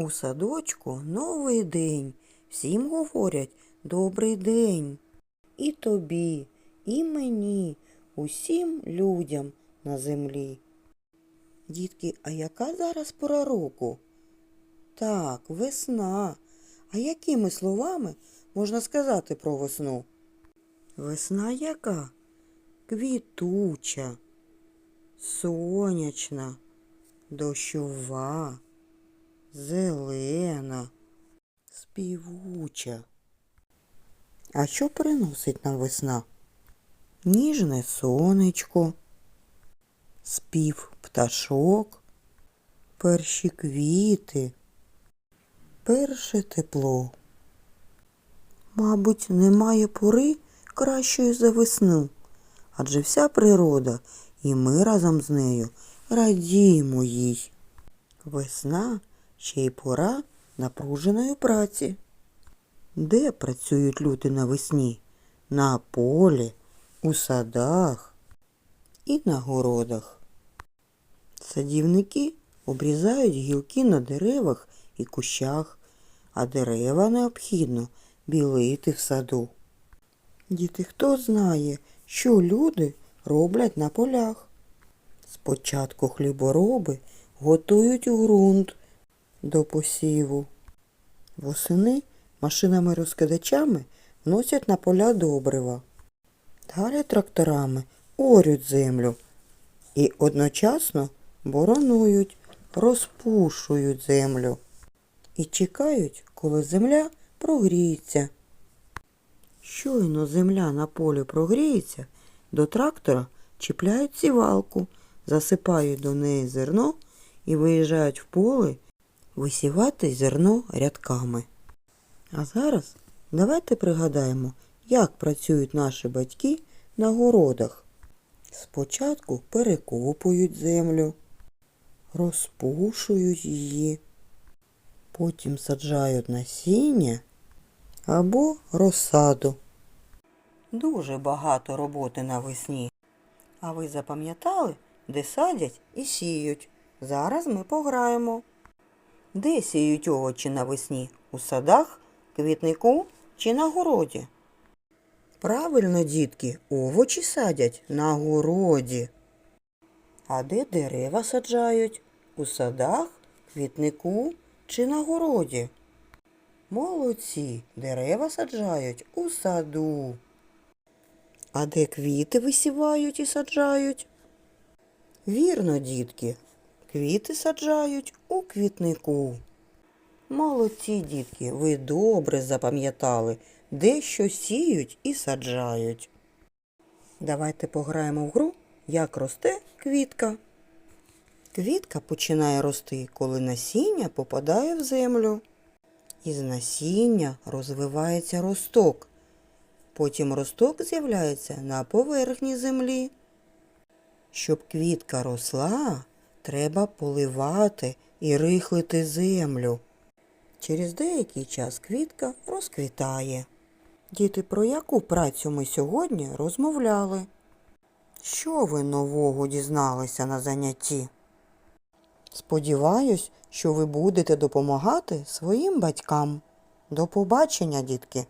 У садочку новий день. Всім говорять добрий день. І тобі, і мені, усім людям на землі. Дітки, а яка зараз пора року? Так, весна. А якими словами можна сказати про весну? Весна яка? Квітуча, сонячна, дощова, зелена, співуча. А що приносить нам весна? Ніжне сонечко, спів пташок, перші квіти, перше тепло. Мабуть, немає пори кращої за весну, адже вся природа, і ми разом з нею радіємо їй. Весна ще й пора напруженої праці. Де працюють люди навесні? На полі, у садах і на городах. Садівники обрізають гілки на деревах і кущах, а дерева необхідно білити в саду. Діти, хто знає, що люди роблять на полях? Спочатку хлібороби готують ґрунт до посіву. Восени машинами-розкидачами вносять на поля добрива. Далі тракторами орють землю і одночасно боронують, розпушують землю і чекають, коли земля прогріється. Щойно земля на полі прогріється, до трактора чіпляють сівалку, засипають до неї зерно і виїжджають в поле висівати зерно рядками. А зараз давайте пригадаємо, як працюють наші батьки на городах. Спочатку перекопують землю, розпушують її, потім саджають насіння або розсаду. Дуже багато роботи навесні. А ви запам'ятали, де садять і сіють? Зараз ми пограємо. Де сіють овочі навесні? У садах, квітнику чи на городі? Правильно, дітки, овочі садять на городі. А де дерева саджають? У садах, квітнику чи на городі? Молодці, дерева саджають у саду. А де квіти висівають і саджають? Вірно, дітки, квіти саджають у квітнику. Молодці, дітки, ви добре запам'ятали, де що сіють і саджають. Давайте пограємо в гру, як росте квітка. Квітка починає рости, коли насіння попадає в землю. Із насіння розвивається росток. Потім росток з'являється на поверхні землі. Щоб квітка росла, треба поливати і рихлити землю. Через деякий час квітка розквітає. Діти, про яку працю ми сьогодні розмовляли? Що ви нового дізналися на занятті? Сподіваюсь, що ви будете допомагати своїм батькам. До побачення, дітки!